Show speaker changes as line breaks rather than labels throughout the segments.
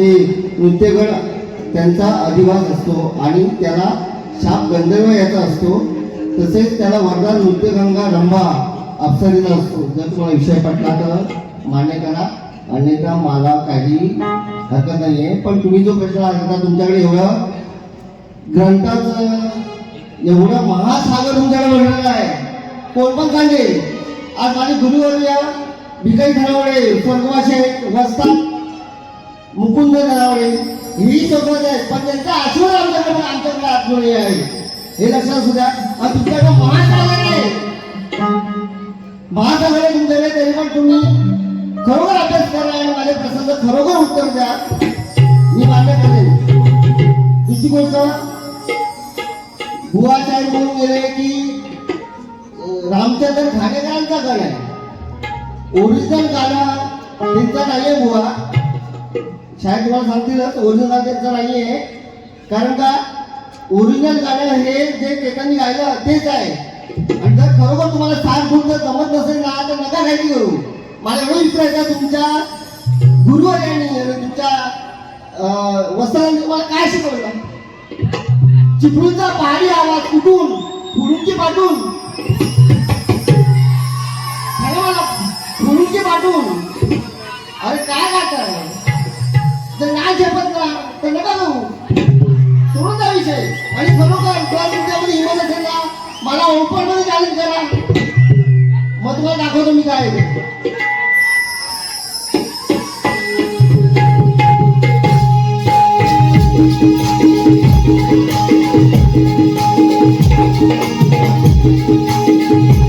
ते नृत्यगण त्यांचा अधिवास असतो आणि त्याला शाप गंधर्व याचा असतो. तसेच त्याला वरदान नृत्यगंगा रंभा अप्सरीचा असतो. जर तुम्हाला विषय पटला तर मान्य करा. अन्यथा मला काही हरकत नाही आहे पण तुम्ही जो प्रश्न आता तुमच्याकडे एवढं ग्रंथाचं एवढं महासागर तुमच्याकडे भरलेला आहे. कोण पण सांगेल. आज माझे गुरुवर्य भिकाई धनावडे स्वर्गवासी आहेत वसतात मुकुंद धनावडे ही सोबत आहेत पण त्यांचा आशीर्वाद आमच्याकडे पण आमच्याकडे आत्मनी आहे. हे लक्षात असू द्या. आणि तुमच्याकडे महासागर आहे महासागर आहे तुमच्याकडे तरी पण तुम्ही खरोखर अभ्यास करा आणि माझ्या प्रसंग खरोखर उत्तर द्या. मी मान्य करेन. दुसरी गोष्ट बुवा साहेब म्हणून गेले की रामचंद्र खानेकरांचा गड आहे. ओरिजिनल गाणं त्यांचा नाही आहे बुवा शाळेत तुम्हाला सांगतील ओरिजिनल त्यांचं नाही आहे कारण का ओरिजिनल गाणं हे जे त्यांनी गायलं तेच आहे. आणि जर खरोखर तुम्हाला सात गुण जर जमत नसेल ना तर नका काही करू. मला एवढं विचारायचं तुमच्या गुरु यांनी तुमच्या वस्त्रांनी तुम्हाला काय शिकवलं? चिपळूचा पहाडी आवाज कुठून? फुडूनची पाठून मला फुडूनची पाठून अरे काय गाता जर नाही झेपत ना तर नका जाऊ सोडून जा विषय. आणि खरोखर जर तुमच्यामध्ये हिंमत असेल ना मला ओपनमध्ये चॅलेंज करा. मग तुम्हाला दाखवतो मी काय.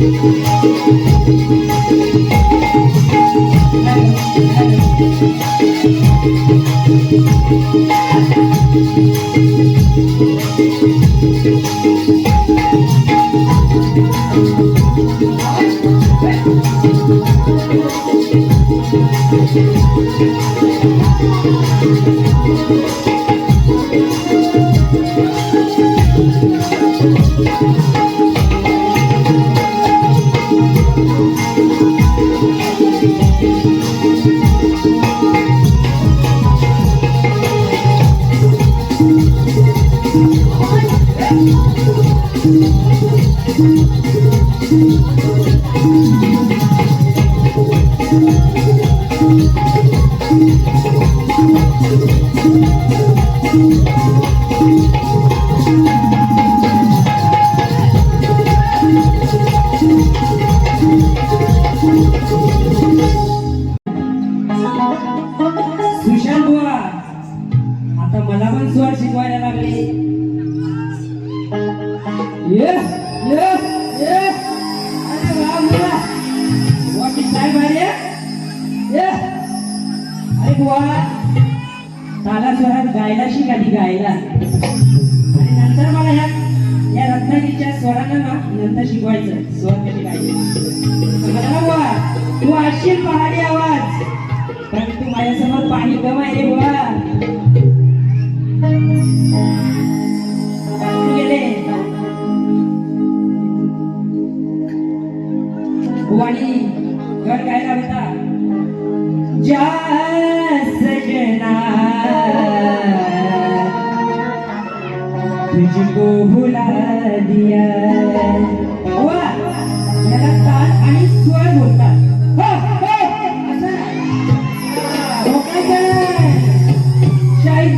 Thank you. आहे ते.
सुशांत बुवा आता मला पण स्वर शिकवायला लागले येस येस येस अरे वा बुवा बुवा किती भारी येस अरे बुवा ताला स्वरात गायला शिकाली गायला. आणि नंतर मला ह्या या रत्नागिरीच्या स्वरांना ना नंतर शिकवायचं. स्वर कशी गायचे मला बुवा तू असशील पहाडी आवाज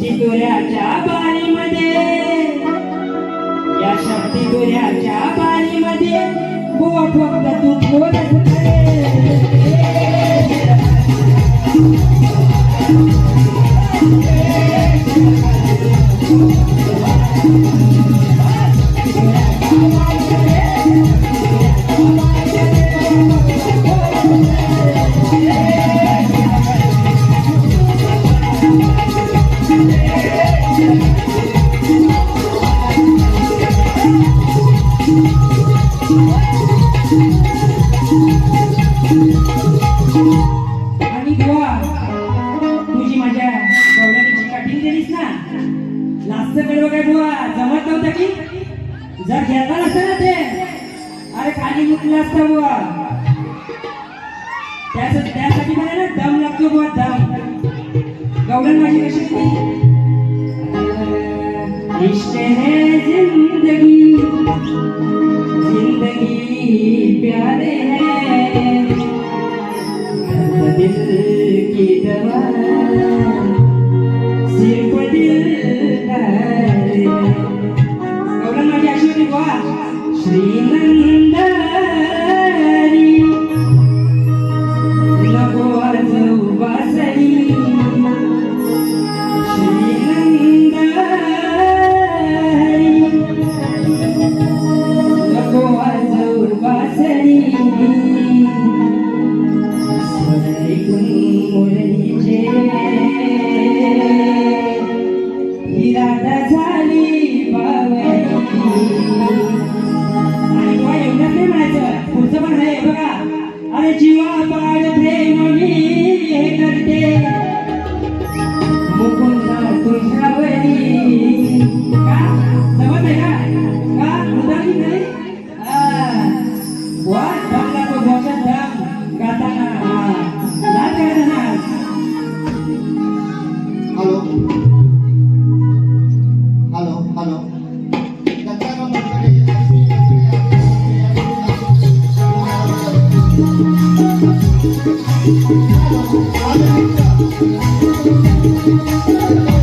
शक्तिपुऱ्याच्या बारीमध्ये या शक्तिपुऱ्याच्या बारीमध्ये बोट फक्त तू थोडस Thank you. म्हणू शकते है। जिंदगी जिंदगी प्यारे है दिल की दवा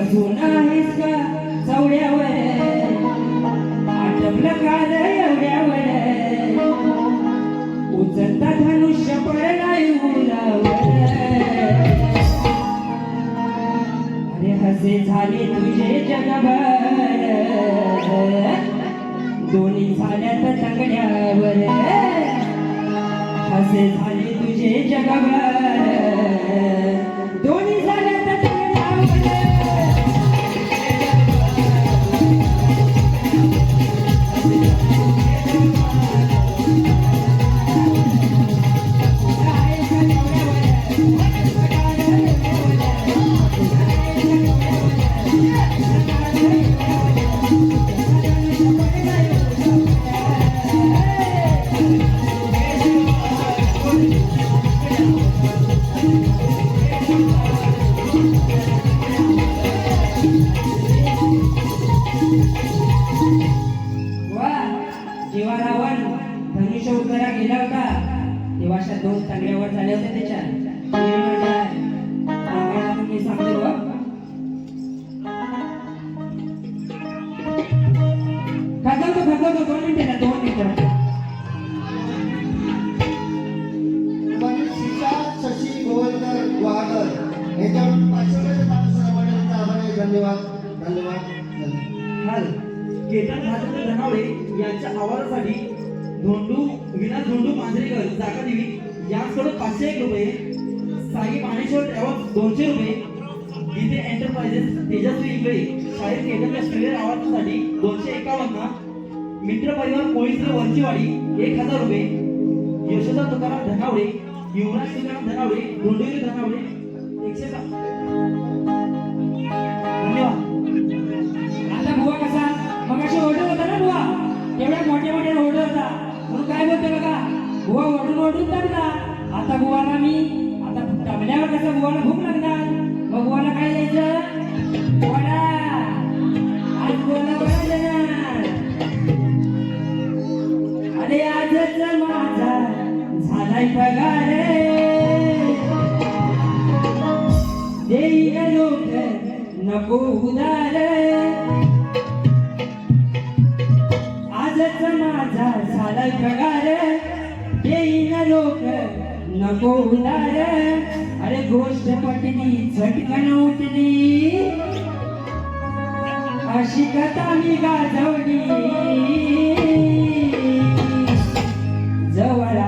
बसून आहेस का? चवड्यावर आटपलं का रवड्यावर उचलता धनुष्य पडलाय अरे हसे झाले तुझे जगभर. दोन्ही झाल्यात तंगड्यावर हसे झाले तुझे जगभर.
याच्यावर पाचशे आभार धन्यवाद. धन्यवाद. धन्यवाद
केतन राजेंद्र धनावडे यांच्या आवाजासाठी धोंडू विना धोंडू मांजरेकर जागा देवी यांकडून पाचशे एक रुपये साई मानेश्वर ट्रॅव्हल्स दोनशे रुपये. गीते एंटरप्राइजेस तेजस्वी इंगळे शाळेत केंद्र स्टुडिओ आवाजासाठी दोनशे एकावन्न. मित्र परिवार कोळीसर वंचीवाडी एक हजार रुपये. यशोदा तुकाराम धनावडे युवराज तुकाराम धनावडे धोंडोली धनावडे
দেখছে না देईल लोक नको उदार आजच माझा झालाय पगार देईन लोक नको उदार अरे गोष्ट पटली झटकन उठली अशी कथा मी गाजवली जवळ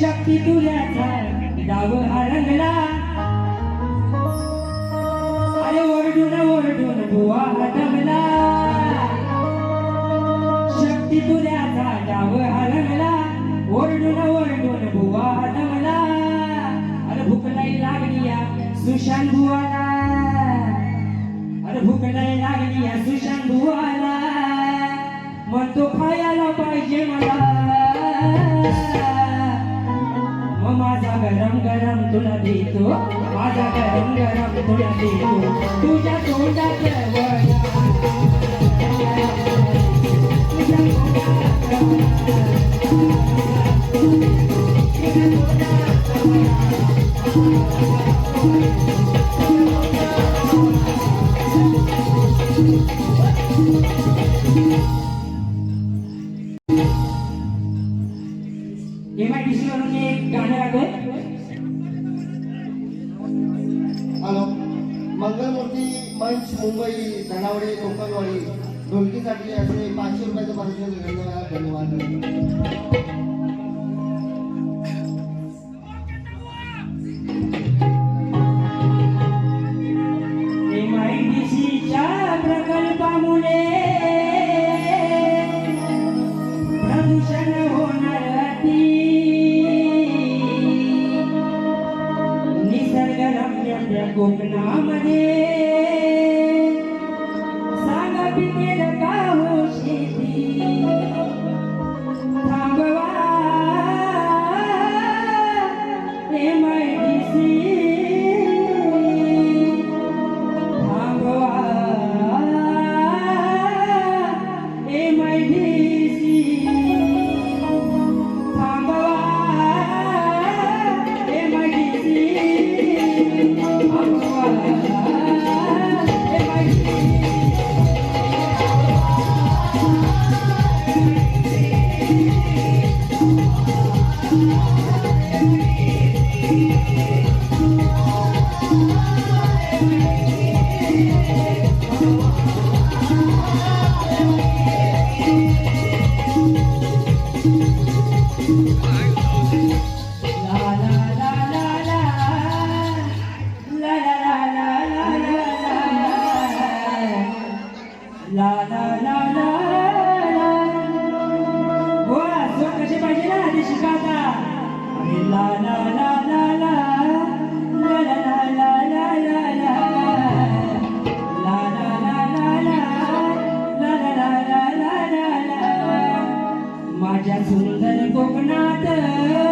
शक्ती तुझ्याचा डाव हरंगला. अरे ओरडून ओरडून बुवा हटवला शक्ती तुझ्याचा डाव हरंगला. ओरडून ओरडून बुवा हटवला अरे भूक नाही लागली या सुशांत बुवाला. अरे भूक नाही लागली या सुशांत बुवाला. मग तो खायला पाहिजे मला. माझा गरम गरम तुला देतो माझा गरम गरम तुला देतो तुझ्या तोंडात वडा. तुझ्या तोंडात MIDC वरून एक गाणं राखोय
हॅलो. मंगलमूर्ती मंच मुंबई धनावडे कोकणवाडी. ढोलकीसाठी असे पाचशे रुपयाचं पारितोषिक धन्यवाद. धन्यवाद
प्रकल्पामुळे प्रदूषण governar just know that I'm not there.